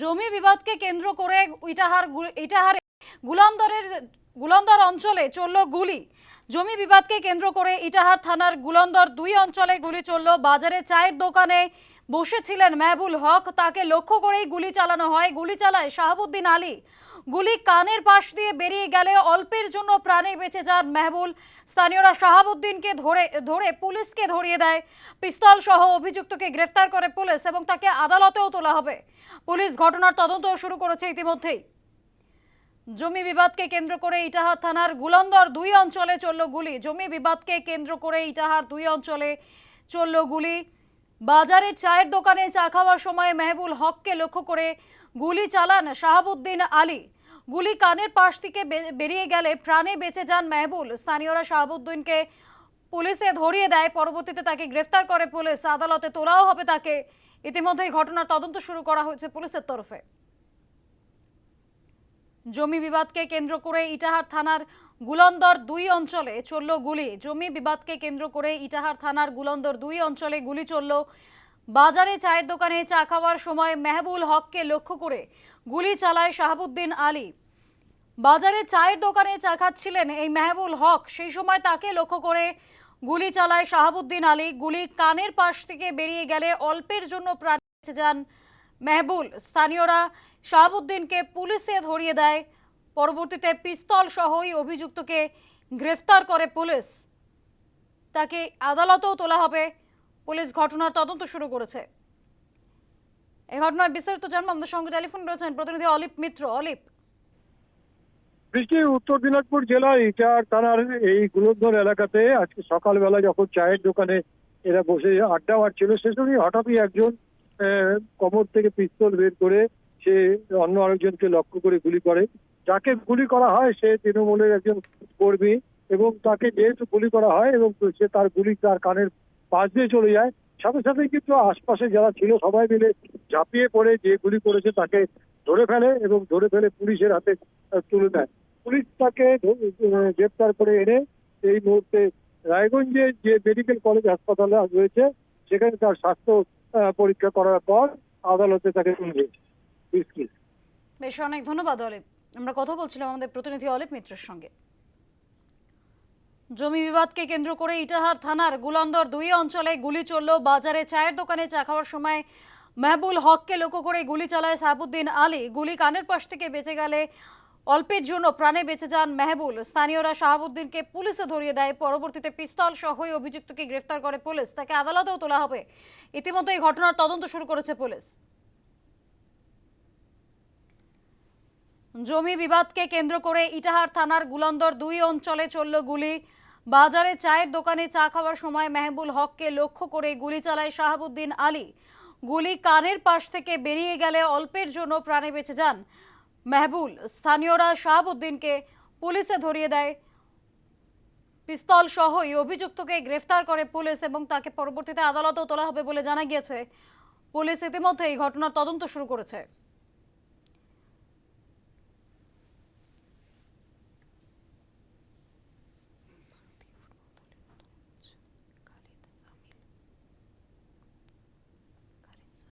জমি বিবাদকে কেন্দ্র করে ইটাহার ইটাহারে গুলান্দরের, গুলন্দর অঞ্চলে চলল গুলি। জমি বিবাদকে কেন্দ্র করে ইটাহার থানার গুলন্দর দুই অঞ্চলে গুলি চলল। বাজারে চায়ের দোকানে বসেছিলেন মেহবুল হক। তাকে লক্ষ্য করেই গুলি চালানো হয়। গুলি চালায় শাহাবুদ্দিন আলী। গুলি কানের পাশ দিয়ে বেরিয়ে গেলে অল্পের জন্য প্রাণে বেঁচে যান মেহবুল স্থানীয়রা শাহাবুদ্দিনকে ধরে ধরে পুলিশকে ধরিয়ে দেয়। পিস্তল সহ অভিযুক্তকে গ্রেফতার করে পুলিশ এবং তাকে আদালতেও তোলা হবে। পুলিশ ঘটনার তদন্ত শুরু করেছে ইতিমধ্যেই। জমি বিবাদকে কেন্দ্র করে ইটাহার থানার গুলন্দর দুই অঞ্চলে চলল গুলি। জমি বিবাদকে কেন্দ্র করে ইটাহার দুই অঞ্চলে চলল গুলি। বাজারে চায়ের দোকানে চা খাওয়ার সময় মেহবুল হককে লক্ষ্য করে গুলি চালান শাহাবুদ্দিন আলী। গুলি কানের পাশ থেকে বেরিয়ে গেলে প্রাণে বেঁচে যান মেহবুল। স্থানীয়রা শাহাবুদ্দিনকে পুলিশে ধরিয়ে দেয়। পরবর্তীতে তাকে গ্রেফতার করে পুলিশ। আদালতে তোলাও হবে তাকে। ইতিমধ্যেই ঘটনার তদন্ত শুরু করা হয়েছে পুলিশের তরফে। জমি বিবাদকে কেন্দ্র করে ইটাহার থানার গুলন্দর দুই অঞ্চলে চলল গুলি। জমি বিবাদকে কেন্দ্র করে ইটাহার থানার গুলন্দর দুই অঞ্চলে গুলি চলল। বাজারে চায়ের দোকানে চা খাওয়ার সময় মেহবুল হককে লক্ষ্য করে গুলি চালায় শাহাবুদ্দিন আলী। বাজারে চায়ের দোকানে চা খাচ্ছিলেন এই মেহবুল হক। সেই সময় তাকে লক্ষ্য করে গুলি চালায় শাহাবুদ্দিন আলী। গুলি কানের পাশ থেকে বেরিয়ে গেলে অল্পের জন্য প্রাণ বেঁচে যান মেহবুল, স্থানীয়রা শাহাবুদ্দিনকে পুলিশে ধরিয়ে দেয়। পরবর্তীতে পিস্তল সহ ওই অভিযুক্তকে গ্রেফতার করে পুলিশ। তাকে আদালতেও তোলা হবে। পুলিশ ঘটনার তদন্ত শুরু করেছে। এই ঘটনায় বিস্তারিত জানব। আমাদের সঙ্গে টেলিফোন রয়েছেন প্রতিনিধি অলিপ মিত্র। অলিপ। উত্তর দিনাজপুর জেলার ইটার থানার এই গুলন্দর এলাকাতে আজকে সকালবেলা যখন চায়ের দোকানে এরা বসে আড্ডা মারছিল, সে সময় হঠাৎই একজন কোমর থেকে পিস্তল বের করে সে অন্য আরেকজনকে লক্ষ্য করে গুলি করে। যাকে গুলি করা হয়, সে তৃণমূলের একজন কর্মী এবং তাকে যেহেতু গুলি করা হয় এবং সে তার গুলি তার কানের পাশ দিয়ে চলে যায়, সাথে সাথে কিন্তু আশপাশে যারা ছিল সবাই মিলে ঝাঁপিয়ে পড়ে, যে গুলি করেছে তাকে ধরে ফেলে এবং ধরে ফেলে পুলিশের হাতে তুলে দেয়। পুলিশ তাকে গ্রেপ্তার করে এনে এই মুহূর্তে রায়গঞ্জে যে মেডিকেল কলেজ হাসপাতালে রয়েছে, সেখানে তার স্বাস্থ্য পরীক্ষা করার পর আদালতে তাকে তুলবে বেশ, অনেক ধন্যবাদ অলিপ আমরা কথা বলছিলাম আমাদের প্রতিনিধি অলিপ মিত্রের সঙ্গে। জমি বিবাদকে কেন্দ্র করে ইটাহার থানার গুলন্দর দুই অঞ্চলে গুলি চলল। বাজারে চায়ের দোকানে চা খাওয়ার সময় মেহবুল হককে লক্ষ্য করে গুলি চালায় সাহাবুদ্দিন আলী। গুলি কানের পাশ থেকে বেঁচে গেলে অল্পের জন্য প্রাণে বেঁচে যান মেহবুল। স্থানীয়রা শাহাবুদ্দিনকে পুলিশে ধরিয়ে দেয়। পরবর্তীতে পিস্তল সহ ওই অভিযুক্তকে গ্রেফতার করে পুলিশ। তাকে আদালতেও তোলা হবে। ইতিমধ্যে এই ঘটনার তদন্ত শুরু করেছে পুলিশ। জমি বিবাদকে কেন্দ্র করে ইটাহার থানার গুলন্দর দুই অঞ্চলে চলল গুলি। বাজারে চায়ের দোকানে চা খাওয়ার সময় মেহবুল হককে লক্ষ্য করে গুলি চালায় শাহাবুদ্দিন আলী। গুলি কানের পাশ থেকে বেরিয়ে গেলে অল্পের জন্য প্রাণে বেঁচে যান। মেহবুল, স্থানীয়রা শাহাবুদ্দিনকে পুলিশে ধরিয়ে দেয়। পিস্তল সহ এই অভিযুক্তকে গ্রেফতার করে পুলিশ এবং তাকে পরবর্তীতে আদালতেও তোলা হবে বলে জানা গিয়েছে। পুলিশ ইতিমধ্যে এই ঘটনার তদন্ত শুরু করেছে।